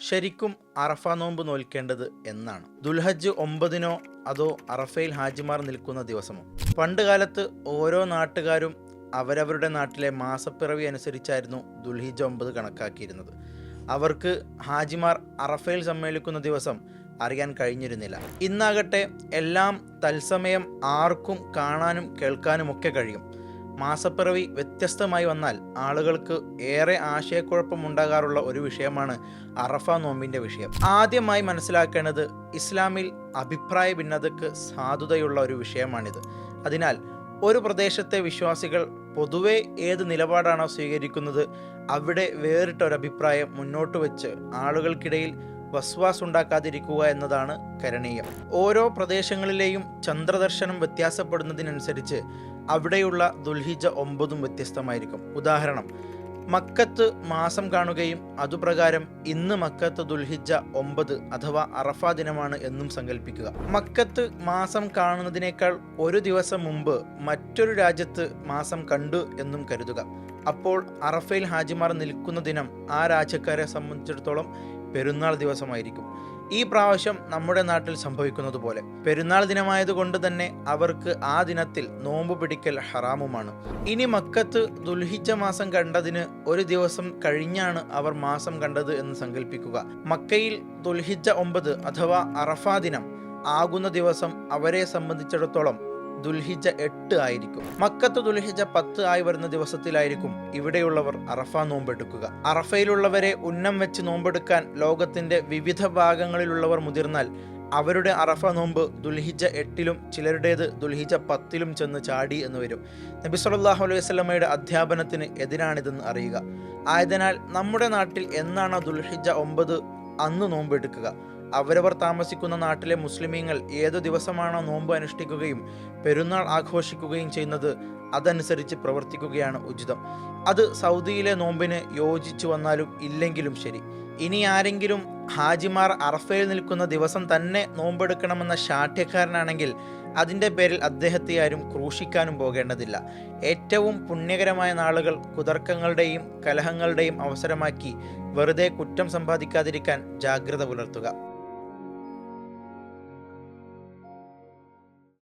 ശരിക്കും അറഫ നോമ്പ് നോൽക്കേണ്ടത് എന്നാണ്. ദുൽഹജ്ജ് ഒമ്പതിനോ അതോ അറഫയിൽ ഹാജിമാർ നിൽക്കുന്ന ദിവസമോ? പണ്ട് കാലത്ത് ഓരോ നാട്ടുകാരും അവരവരുടെ നാട്ടിലെ മാസപ്പിറവി അനുസരിച്ചായിരുന്നു ദുൽഹിജ് ഒമ്പത് കണക്കാക്കിയിരുന്നത്. അവർക്ക് ഹാജിമാർ അറഫയിൽ സമ്മേളിക്കുന്ന ദിവസം അറിയാൻ കഴിഞ്ഞിരുന്നില്ല. ഇന്നാകട്ടെ എല്ലാം തത്സമയം ആർക്കും കാണാനും കേൾക്കാനും ഒക്കെ കഴിയും. മാസപ്പിറവി വ്യത്യസ്തമായി വന്നാൽ ആളുകൾക്ക് ഏറെ ആശയക്കുഴപ്പമുണ്ടാകാറുള്ള ഒരു വിഷയമാണ് അറഫ നോമ്പിന്റെ വിഷയം. ആദ്യമായി മനസ്സിലാക്കേണ്ടത് ഇസ്ലാമിൽ അഭിപ്രായ ഭിന്നതയ്ക്ക് സാധുതയുള്ള ഒരു വിഷയമാണിത്. അതിനാൽ ഒരു പ്രദേശത്തെ വിശ്വാസികൾ പൊതുവെ ഏത് നിലപാടാണോ സ്വീകരിക്കുന്നത് അവിടെ വേറിട്ട ഒരു അഭിപ്രായം മുന്നോട്ട് വെച്ച് ആളുകൾക്കിടയിൽ വസ്വാസ് ഉണ്ടാക്കാതിരിക്കുക എന്നതാണ് കരണീയം. ഓരോ പ്രദേശങ്ങളിലെയും ചന്ദ്രദർശനം വ്യത്യാസപ്പെടുന്നതിനനുസരിച്ച് അവിടെയുള്ള ദുൽഹിജ ഒമ്പതും വ്യത്യസ്തമായിരിക്കും. ഉദാഹരണം മക്കത്ത് മാസം കാണുകയും അതുപ്രകാരം ഇന്ന് മക്കത്ത് ദുൽഹിജ ഒമ്പത് അഥവാ അറഫ ദിനമാണ് എന്നും സങ്കല്പിക്കുക മക്കത്ത് മാസം കാണുന്നതിനേക്കാൾ ഒരു ദിവസം മുമ്പ് മറ്റൊരു രാജ്യത്ത് മാസം കണ്ടു എന്നും കരുതുക. അപ്പോൾ അറഫയിൽ ഹാജിമാർ നിൽക്കുന്ന ദിനം ആ രാജ്യക്കാരെ സംബന്ധിച്ചിടത്തോളം പെരുന്നാൾ ദിവസമായിരിക്കും. ഈ പ്രാവശ്യം നമ്മുടെ നാട്ടിൽ സംഭവിക്കുന്നത് പോലെ. പെരുന്നാൾ ദിനമായതുകൊണ്ട് തന്നെ അവർക്ക് ആ ദിനത്തിൽ നോമ്പ് പിടിക്കൽ ഹറാമുമാണ്. ഇനി മക്കത്ത് ദുൽഹിച്ച മാസം കണ്ടതിന് ഒരു ദിവസം കഴിഞ്ഞാണ് അവർ മാസം കണ്ടത് എന്ന് സങ്കല്പിക്കുക മക്കയിൽ ദുൽഹിജ ഒമ്പത് അഥവാ അറഫാ ദിനം ആകുന്ന ദിവസം അവരെ സംബന്ധിച്ചിടത്തോളം ദുൽഹിജ എട്ട് ആയിരിക്കും. മക്കത്ത് ദുൽഹിജ പത്ത് ആയി വരുന്ന ദിവസത്തിലായിരിക്കും ഇവിടെയുള്ളവർ അറഫ നോമ്പെടുക്കുക. അറഫയിലുള്ളവരെ ഉന്നം വെച്ച് നോമ്പെടുക്കാൻ ലോകത്തിന്റെ വിവിധ ഭാഗങ്ങളിലുള്ളവർ മുതിർന്നാൽ അവരുടെ അറഫ നോമ്പ് ദുൽഹിജ എട്ടിലും ചിലരുടേത് ദുൽഹിജ പത്തിലും ചെന്ന് ചാടി എന്ന് വരും. നബി സല്ലല്ലാഹു അലൈഹി വസല്ലമയുടെ അധ്യാപനത്തിന് എതിരാണിതെന്ന് അറിയുക. ആയതിനാൽ നമ്മുടെ നാട്ടിൽ എന്നാണ് ദുൽഹിജ ഒമ്പത് അന്ന് നോമ്പെടുക്കുക? അവരവർ താമസിക്കുന്ന നാട്ടിലെ മുസ്ലിമീങ്ങൾ ഏതു ദിവസമാണോ നോമ്പ് അനുഷ്ഠിക്കുകയും പെരുന്നാൾ ആഘോഷിക്കുകയും ചെയ്യുന്നത് അതനുസരിച്ച് പ്രവർത്തിക്കുകയാണ് ഉചിതം. അത് സൗദിയിലെ നോമ്പിന് യോജിച്ചു വന്നാലും ഇല്ലെങ്കിലും ശരി. ഇനി ആരെങ്കിലും ഹാജിമാർ അറഫയിൽ നിൽക്കുന്ന ദിവസം തന്നെ നോമ്പെടുക്കണമെന്ന ശാഠ്യക്കാരനാണെങ്കിൽ അതിന്റെ പേരിൽ അദ്ദേഹത്തെ ആരും ക്രൂശിക്കാനും പോകേണ്ടതില്ല. ഏറ്റവും പുണ്യകരമായ നാളുകൾ കുതർക്കങ്ങളുടെയും കലഹങ്ങളുടെയും അവസരമാക്കി വെറുതെ കുറ്റം സമ്പാദിക്കാതിരിക്കാൻ ജാഗ്രത പുലർത്തുക.